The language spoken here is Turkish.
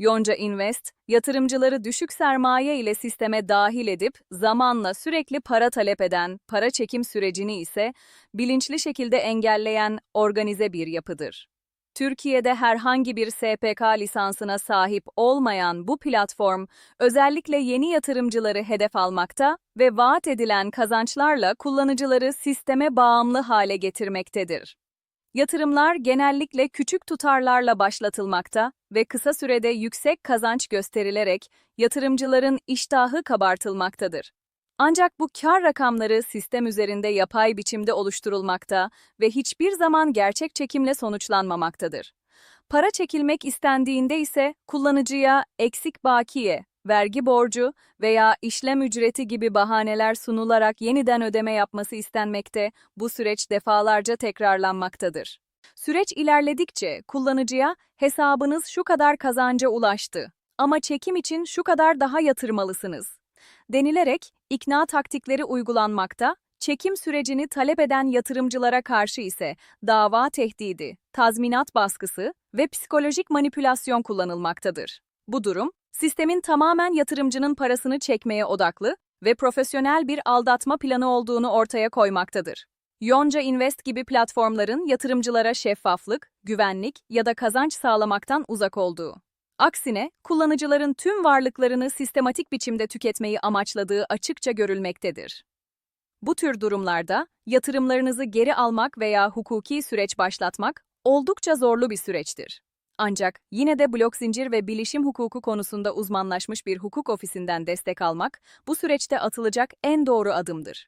Yonca Invest, yatırımcıları düşük sermaye ile sisteme dahil edip zamanla sürekli para talep eden, para çekim sürecini ise bilinçli şekilde engelleyen organize bir yapıdır. Türkiye'de herhangi bir SPK lisansına sahip olmayan bu platform, özellikle yeni yatırımcıları hedef almakta ve vaat edilen kazançlarla kullanıcıları sisteme bağımlı hale getirmektedir. Yatırımlar genellikle küçük tutarlarla başlatılmakta ve kısa sürede yüksek kazanç gösterilerek yatırımcıların iştahı kabartılmaktadır. Ancak bu kar rakamları sistem üzerinde yapay biçimde oluşturulmakta ve hiçbir zaman gerçek çekimle sonuçlanmamaktadır. Para çekilmek istendiğinde ise kullanıcıya eksik bakiye, vergi borcu veya işlem ücreti gibi bahaneler sunularak yeniden ödeme yapması istenmekte, bu süreç defalarca tekrarlanmaktadır. Süreç ilerledikçe kullanıcıya hesabınız şu kadar kazanca ulaştı ama çekim için şu kadar daha yatırmalısınız denilerek ikna taktikleri uygulanmakta, çekim sürecini talep eden yatırımcılara karşı ise dava tehdidi, tazminat baskısı ve psikolojik manipülasyon kullanılmaktadır. Bu durum, sistemin tamamen yatırımcının parasını çekmeye odaklı ve profesyonel bir aldatma planı olduğunu ortaya koymaktadır. Yonca Invest gibi platformların yatırımcılara şeffaflık, güvenlik ya da kazanç sağlamaktan uzak olduğu. Aksine, kullanıcıların tüm varlıklarını sistematik biçimde tüketmeyi amaçladığı açıkça görülmektedir. Bu tür durumlarda, yatırımlarınızı geri almak veya hukuki süreç başlatmak oldukça zorlu bir süreçtir. Ancak yine de blok zincir ve bilişim hukuku konusunda uzmanlaşmış bir hukuk ofisinden destek almak, bu süreçte atılacak en doğru adımdır.